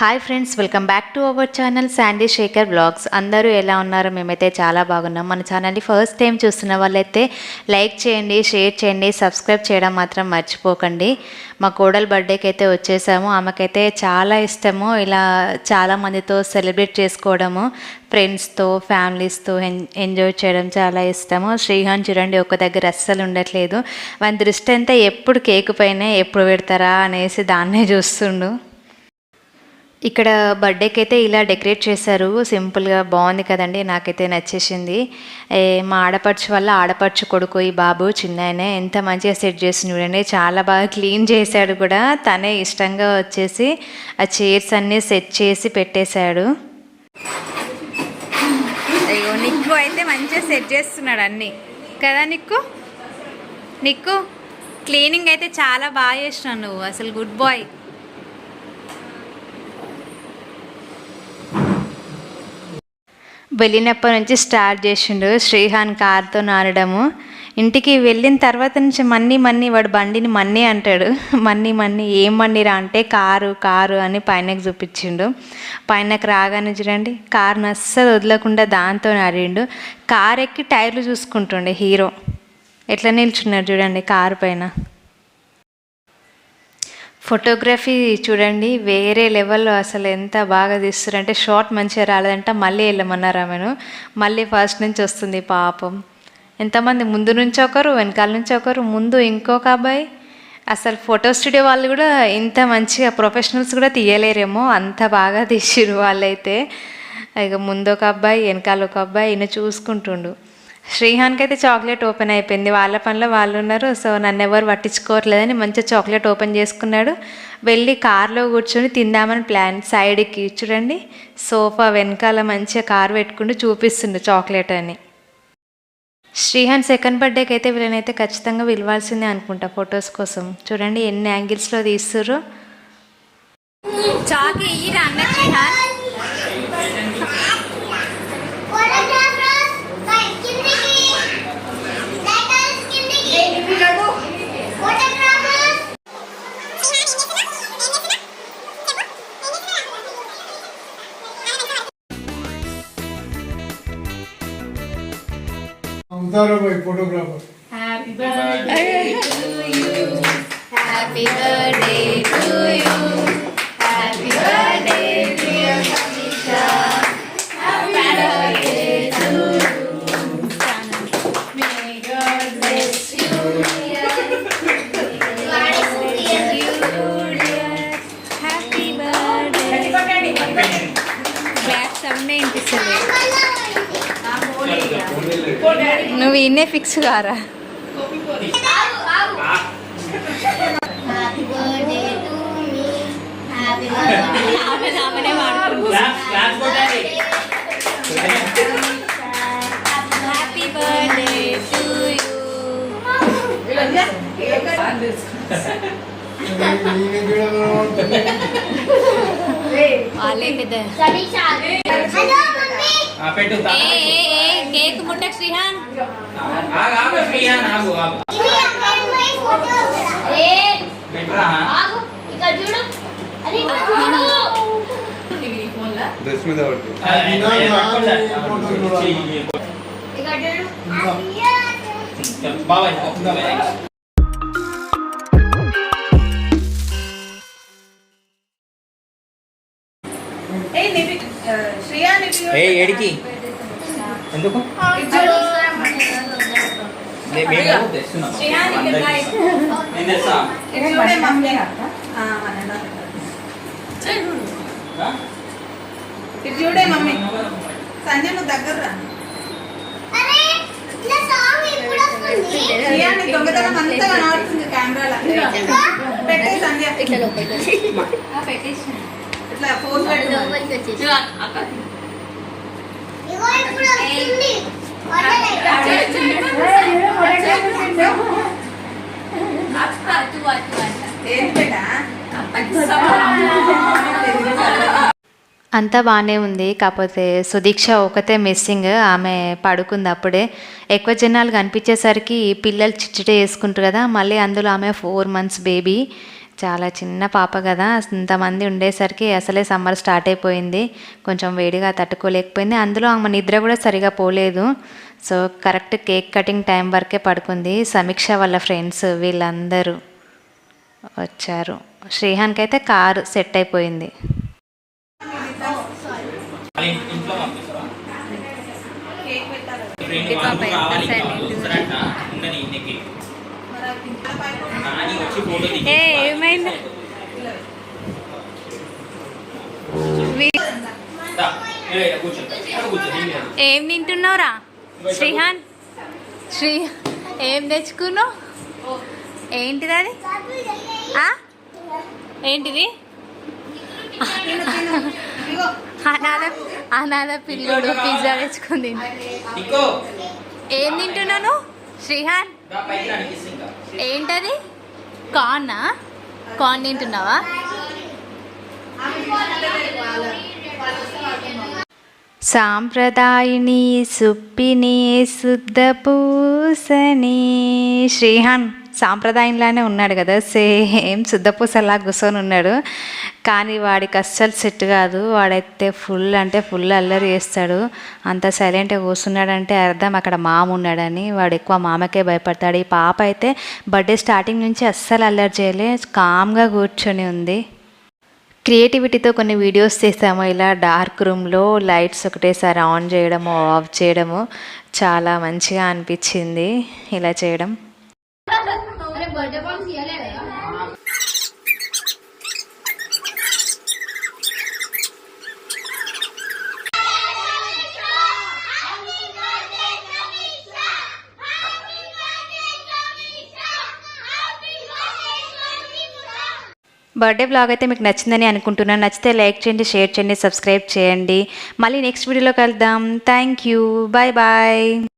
Hi friends welcome back to our channel Sandy Shekhar blogs అందరూ ఎలా ఉన్నారో? మేమైతే చాలా బాగున్నాం. మన ఛానల్ని ఫస్ట్ టైం చూస్తున్న వాళ్ళైతే లైక్ చేయండి షేర్ చేయండి సబ్స్క్రైబ్ చేయడం మాత్రం మర్చిపోకండి. మా కోడలు బర్త్డేకి అయితే వచ్చేసాము. ఆమెకైతే చాలా ఇష్టము. ఇలా చాలామందితో సెలబ్రేట్ చేసుకోవడము. ఫ్రెండ్స్తో ఫ్యామిలీస్తో ఎంజాయ్ చేయడం చాలా ఇష్టము. శ్రీహాన్ చూడండి ఒక దగ్గర అస్సలు ఉండట్లేదు. వాని దృష్టి అంతా ఎప్పుడు కేక్ పైన ఎప్పుడు పెడతారా అనేసి దాన్నే చూస్తుండు. ఇక్కడ బర్త్డేకి అయితే ఇలా డెకరేట్ చేశారు. సింపుల్గా బాగుంది కదండి. నాకైతే నచ్చేసింది. మా ఆడపడుచు వల్ల ఆడపడుచు కొడుకు ఈ బాబు చిన్న ఎంత మంచిగా సెట్ చేసి చూడండి. చాలా బాగా క్లీన్ చేశాడు కూడా. తనే ఇష్టంగా వచ్చేసి ఆ చైర్స్ అన్నీ సెట్ చేసి పెట్టేశాడు. అయ్యో నిక్కు అయితే మంచిగా సెట్ చేస్తున్నాడు అన్నీ. కదా నిక్కు? నిక్కు క్లీనింగ్ అయితే చాలా బాగా చేసినావు నువ్వు. అసలు గుడ్ బాయ్. వెళ్ళినప్పటి నుంచి స్టార్ట్ చేసిండు. శ్రీహాన్ కార్తో నానడము ఇంటికి వెళ్ళిన తర్వాత నుంచి మన్నీ మన్నీ వాడు బండిని మన్నీ అంటాడు. మన్నీ మన్నీ ఏం మన్నీరా అంటే కారు కారు అని పైనకి చూపించిండు. పైనకి రాగానే చూడండి కారును అస్సలు వదలకుండా దాంతో ఆడిండు కారు ఎక్కి టైర్లు చూసుకుంటుండే హీరో. ఎట్లా నిల్చున్నాడు చూడండి కారు పైన. ఫోటోగ్రఫీ చూడండి వేరే లెవెల్లో అసలు ఎంత బాగా తీస్తారంటే షార్ట్ మంచిగా రాలేదంట మళ్ళీ వెళ్ళమన్నారు ఆమెను. మళ్ళీ ఫస్ట్ నుంచి వస్తుంది పాపం. ఎంతమంది ముందు నుంచి ఒకరు వెనకాల నుంచి ఒకరు ముందు ఇంకొక అబ్బాయి. అసలు ఫోటో స్టూడియో వాళ్ళు కూడా ఇంత మంచిగా ప్రొఫెషనల్స్ కూడా తీయలేరేమో అంత బాగా తీసిరు వాళ్ళైతే. ఇక ముందు ఒక అబ్బాయి వెనకాల ఒక అబ్బాయి ఈయన చూసుకుంటుండు. శ్రీహాన్కి అయితే చాక్లెట్ ఓపెన్ అయిపోయింది. వాళ్ళ పనిలో వాళ్ళు ఉన్నారు. సో నన్ను ఎవరు పట్టించుకోవట్లేదని మంచిగా చాక్లెట్ ఓపెన్ చేసుకున్నాడు. వెళ్ళి కార్లో కూర్చొని తిందామని ప్లాన్. సైడ్కి చూడండి. సోఫా వెనకాల మంచిగా కార్ పెట్టుకుంటూ చూపిస్తుండు చాక్లెట్ అని. శ్రీహాన్ సెకండ్ బర్త్డేకి అయితే వీళ్ళనైతే ఖచ్చితంగా విలవాల్సిందే అనుకుంటా ఫొటోస్ కోసం. చూడండి ఎన్ని యాంగిల్స్లో తీస్తుర్రు. చాకి ఇయ్యి అన్న Srihan. Mudarabhai, photographer. Happy birthday to you. Happy birthday to you. Happy birthday, dear Kanisha. Happy birthday to you. सबने इंटर నువ్వు ఇన్నే ఫిక్స్ కారా? Happy birthday to me happy birthday ఆమె ఆమెనే వాడుకుంటుంది హ్యాపీ బర్త్డే టు యూ వాళ్ళే పెద్ద సతీష్ హలో మమ్మీ పెట్టు కేక్ ముట్ట శ్రీహాన్. ఆగు ఆగు శ్రీహాన్ ఆగు ఇక్కడ చూడు. అది చూడు. డ్రెస్ మీద పడుతుంది. ఇక్కడ చూడు. బాబాయ్. ఏ ఏడికి? ఎందుకు? నే- మేము తెస్తున్నాం. నేను తెస్తా. ఆ? ఇది చూడే మమ్మీ. సంజయ్ నువ్వు దగ్గర రా. దొంగతనం అంతా కనబడుతుంది కెమెరాలో. పెట్టే సంధ్య. ఇట్లా ఫోన్ పెట్టు అంతా బాగానే ఉంది కాకపోతే సుదీక్ష ఒకతే మిస్సింగ్ ఆమె పడుకుంది అప్పుడే ఎక్కువ జనాలు కనిపించేసరికి పిల్లలు చిచ్చిటే వేసుకుంటారు కదా మళ్ళీ అందులో ఆమె ఫోర్ మంత్స్ బేబీ చాలా చిన్న పాప కదా ఇంతమంది ఉండేసరికి అసలే సమ్మర్ స్టార్ట్ అయిపోయింది కొంచెం వేడిగా తట్టుకోలేకపోయింది అందులో ఆమె నిద్ర కూడా సరిగా పోలేదు so correct cake cutting time వరకే పడుకుంది సమీక్ష వాళ్ళ ఫ్రెండ్స్ వీళ్ళందరూ వచ్చారు శ్రీహాన్కి అయితే కారు సెట్ అయిపోయింది ఇంట్లో కేక్ ఏమైంది? ఏం తింటున్నావురా? శ్రీహాన్? శ్రీ ఏం తెచ్చుకున్నావు? ఏంటిది అది? ఏంటిది? అనాథ అనాథ పిల్లోడు పిజ్జా తెచ్చుకుంది ఏం తింటున్నాను శ్రీహాన్? ఏంటది? కార్నా? కార్న్ తింటున్నావా? సాంప్రదాయిని సుప్పిని శుద్ధ పూసని శ్రీహాన్ సాంప్రదాయంలానే ఉన్నాడు కదా. సేమ్ శుద్ధపూసలా కూర్చొని ఉన్నాడు. కానీ వాడికి అస్సలు సెట్ కాదు. వాడైతే ఫుల్ అంటే ఫుల్ అల్లరి చేస్తాడు. అంత సైలెంట్గా కూర్చున్నాడంటే అర్థం అక్కడ మామ ఉన్నాడని. వాడు ఎక్కువ మామకే భయపడతాడు. ఈ పాప అయితే బర్త్డే స్టార్టింగ్ నుంచి అస్సలు అల్లరి చేయలే. కామ్గా కూర్చొని ఉంది. క్రియేటివిటీతో కొన్ని వీడియోస్ చేసాము. ఇలా డార్క్ రూమ్లో లైట్స్ ఒకటేసారి ఆన్ చేయడము ఆఫ్ చేయడము చాలా మంచిగా అనిపించింది. ఇలా చేయడం. బర్త్డే బ్లాగ్ అయితే మీకు నచ్చిందని అనుకుంటున్నాను నచ్చితే లైక్ చేయండి షేర్ చేయండి సబ్స్క్రైబ్ చేయండి మళ్ళీ నెక్స్ట్ వీడియోలో కలుద్దాం థ్యాంక్ యూ బాయ్ బాయ్